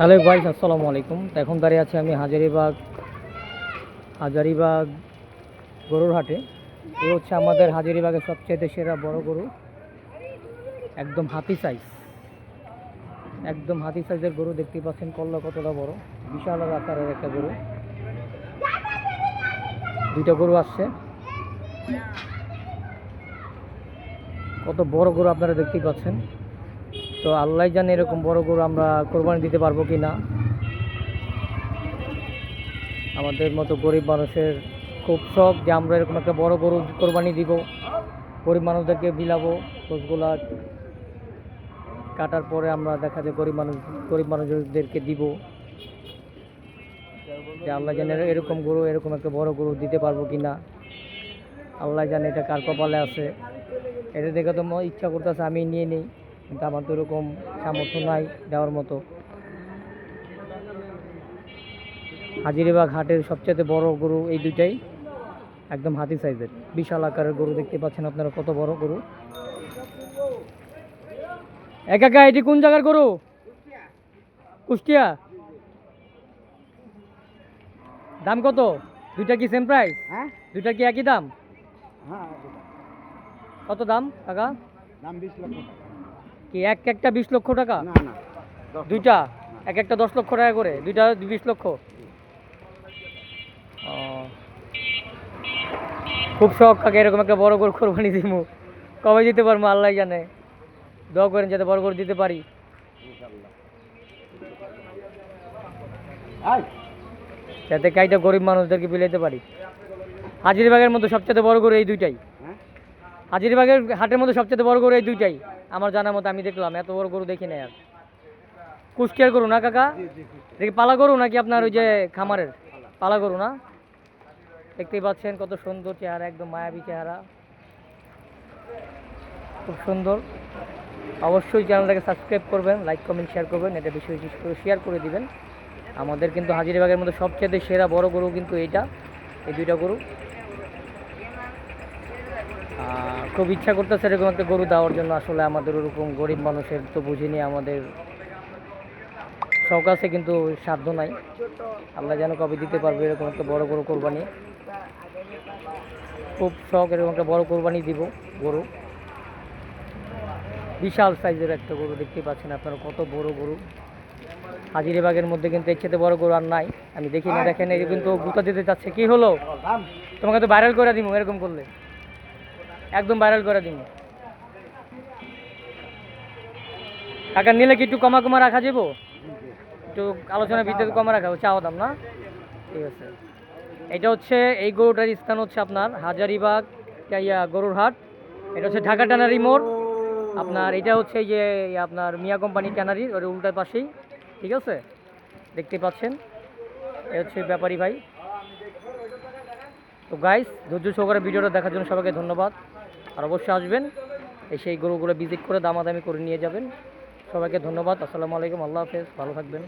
Hello guys আসসালামু আলাইকুম। এখন দাঁড়িয়ে আছি আমি হাজারিবাগ হাজারিবাগ গরুর হাটে। এ হচ্ছে আমাদের হাজারিবাগের সবচেয়ে সেরা বড় গরু। একদম হাতি সাইজ একদম হাতি সাইজের গরু দেখতে পাচ্ছেন, কল্লা কতটা বড়। বিশাল আকারের একটা গরু। দুইটা গরু আসছে। কত বড় গরু আপনারা দেখতেই পাচ্ছেন। তো আল্লাহ জানে এরকম বড় গরু আমরা কোরবানি দিতে পারব কি না। আমাদের মতো গরিব মানুষের খুব শখ যে আমরা এরকম একটা বড় গরু কোরবানি দিব। গরিব মানুষদেরকে বিলাবো গোছগুলা কাটার পরে আমরা দেখা যায় গরিব মানুষ, গরিব মানুষদেরকে দিব। যে আল্লাহ জানে এরকম গরু, এরকম একটা বড় গরু দিতে পারব কি না। আল্লাহ জানে এটা কার কপালে আছে। এটা দেখে তো ইচ্ছা করতেছে আমি নিয়ে নিই। কিন্তু আমার তো এরকম সামর্থ্য নাই দেওয়ার মতো। হাজিরিবাগ হাটের সবচেয়ে বড় গরু এই দুইটাই একদম হাতি সাইজের। বিশাল আকারের গরু দেখতে পাচ্ছেন আপনারা কত বড় গরু। একা একা এটি কোন জায়গার গরু? কুষ্টিয়া। দাম কত? দুইটা কি সেম প্রাইস হ্যাঁ। দুইটা কি একই দাম? হ্যাঁ কত দাম কাকা? দাম বিশ লক্ষ টাকা। কি এক একটা বিশ লক্ষ টাকা? না না দুইটা? এক একটা দশ লক্ষ টাকা করে? দুইটা বিশ লক্ষ? খুব শখ কাকে এরকম একটা বড় গরু কোরবানি দিব কবে দিতে পারব আল্লাহ জানে। দোয়া করেন যাতে বড় করে দিতে পারি। যাতে কাইটা গরিব মানুষদেরকে বিলাইতে পারি। হাজিরবাগের মধ্যে সবচেয়ে বড় গরু এই দুইটাই। হ্যাঁ? হাজিরবাগের হাটের মধ্যে সবচেয়ে বড় গরু এই দুইটাই। আমার জানার মতো আমি দেখলাম এত বড় গরু দেখি না আর। কুষ্টিয়ার গরু না কাকা। দেখি পালা গরু নাকি আপনার ওই যে খামারের? পালা গরু না? দেখতেই পাচ্ছেন কত সুন্দর চেহারা একদম মায়াবী চেহারা। খুব সুন্দর। অবশ্যই চ্যানেলটাকে সাবস্ক্রাইব করবেন লাইক কমেন্ট শেয়ার করবেন এটা বেশি বেশি করে শেয়ার করে দিবেন। আমাদের কিন্তু হাজিরবাগের মধ্যে সবচেয়ে সেরা বড় গরু কিন্তু এইটা এই দুইটা গরু। খুব ইচ্ছা করতেছে এরকম একটা গরু দেওয়ার জন্য। আসলে আমাদের ওরকম গরিব মানুষের তো বুঝিনি আমাদের শখ আছে কিন্তু সাধ্য নাই। আল্লাহ যেন কবে দিতে পারবে এরকম একটা বড় গরু কোরবানি। খুব শখ এরকম একটা বড় কোরবানি দিব গরু। বিশাল সাইজের একটা গরু দেখতে পাচ্ছেন আপনারা, কত বড় গরু। হাজিরিবাগের মধ্যে কিন্তু এর চেয়ে বড় গরু আর নাই। আমি দেখি না, দেখেন কিন্তু গুতা দিতে চাচ্ছে। কি হলো? তোমাকে তো ভাইরাল করে দিব এরকম করলে। একদম ভাইরাল করে দিব। কাকা, নিলে কি একটু কমা কমা রাখা যাব একটু আলোচনার ভিতরে কমা রাখা চাওয়া দাম না? ঠিক আছে। এটা হচ্ছে, এই গরুটার স্থান হচ্ছে আপনার হাজারিবাগ ইয়া গরুর হাট। এটা হচ্ছে ঢাকা ট্যানারি মোড়। আপনার এটা হচ্ছে যে আপনার মিয়া কোম্পানি ট্যানারির ওর উল্টার পাশেই। ঠিক আছে? দেখতে পাচ্ছেন? এ হচ্ছে ব্যাপারী ভাই। তো গাইস ধৈর্য সহকারে ভিডিওটা দেখার জন্য সবাইকে ধন্যবাদ। আর অবশ্যই আসবেন। এসে এই গরুগুলো ভিজিট করে দামাদামি করে নিয়ে যাবেন। সবাইকে ধন্যবাদ। আসসালামু আলাইকুম। আল্লাহ হাফেজ। ভালো থাকবেন।